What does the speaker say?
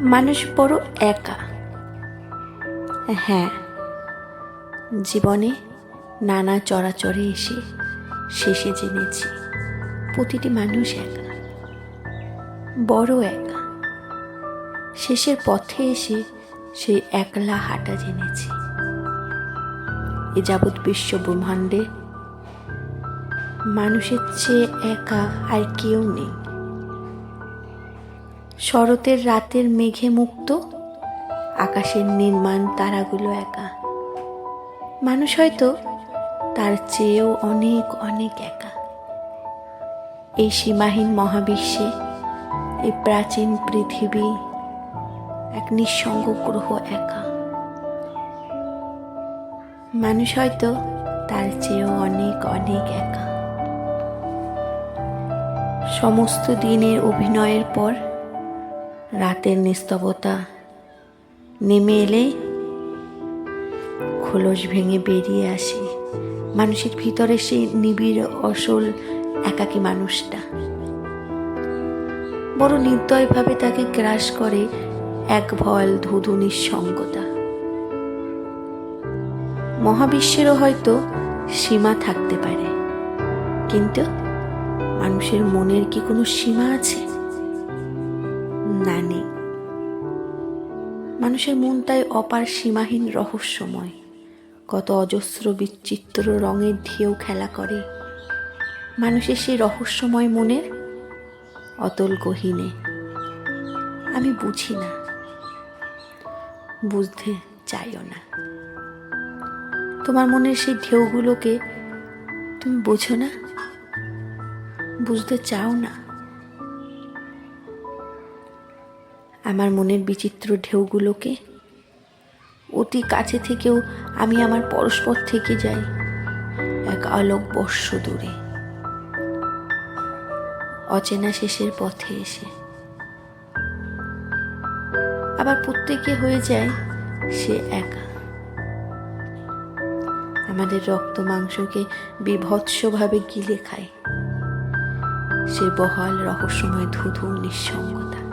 মানুষ বড় একা। হ্যাঁ জীবনে নানা চরাচরে এসে শেষে জেনেছি, প্রতিটি মানুষ একা। বড় একা। শেষের পথে এসে সেই একলা হাঁটা জেনেছি। এ যাবৎ বিশ্ব ব্রহ্মাণ্ডে মানুষের চেয়ে একা আর কেউ নেই। শরতের রাতের মেঘে মুক্ত, আকাশের নির্মাণ তারাগুলো একা। মানুষ হয়তো তার চেয়েও অনেক অনেক একা। এই সীমাহীন মহাবিশ্বে এই প্রাচীন পৃথিবী এক নিঃসঙ্গ গ্রহ একা। মানুষ হয়তো তার চেয়েও অনেক অনেক একা। সমস্ত দিনের অভিনয়ের পর রাতের নিস্তবতা। নেমে এলে খোলস ভেঙে বেরিয়ে আসে। মানুষের ভিতরে সেই নিবিড়, অসল, একাকী মানুষটা। বড় নির্দয়ভাবে তাকে গ্রাস করে এক ভল ধুধু নিঃসঙ্গতা। মহাবিশ্বেরও হয়তো সীমা থাকতে পারে, কিন্তু মানুষের মনের কি কোনো সীমা আছে? না নেই মানুষের মন তাই অপার সীমাহীন রহস্যময়। কত অজস্র বিচিত্র রঙের ঢেউ খেলা করে। মানুষের সেই রহস্যময় মনের অতল গহীনে। আমি বুঝি না। বুঝতে চাইও না। তোমার মনের সেই ঢেউগুলোকে তুমি বোঝো না? বুঝতে চাও না? আমার মনের বিচিত্র ঢেউগুলোকে। অতি কাছে থেকেও আমি আমার পরস্পর থেকে যাই, এক আলোক বর্ষ দূরে। অচেনা শেষের পথে এসে। আবার প্রত্যেকে হয়ে যায় সে একা। আমাদের রক্ত মাংসকে বিভৎসভাবে গিলে খায়। সে বহাল রহস্যময় ধুধু নিঃসঙ্গতা।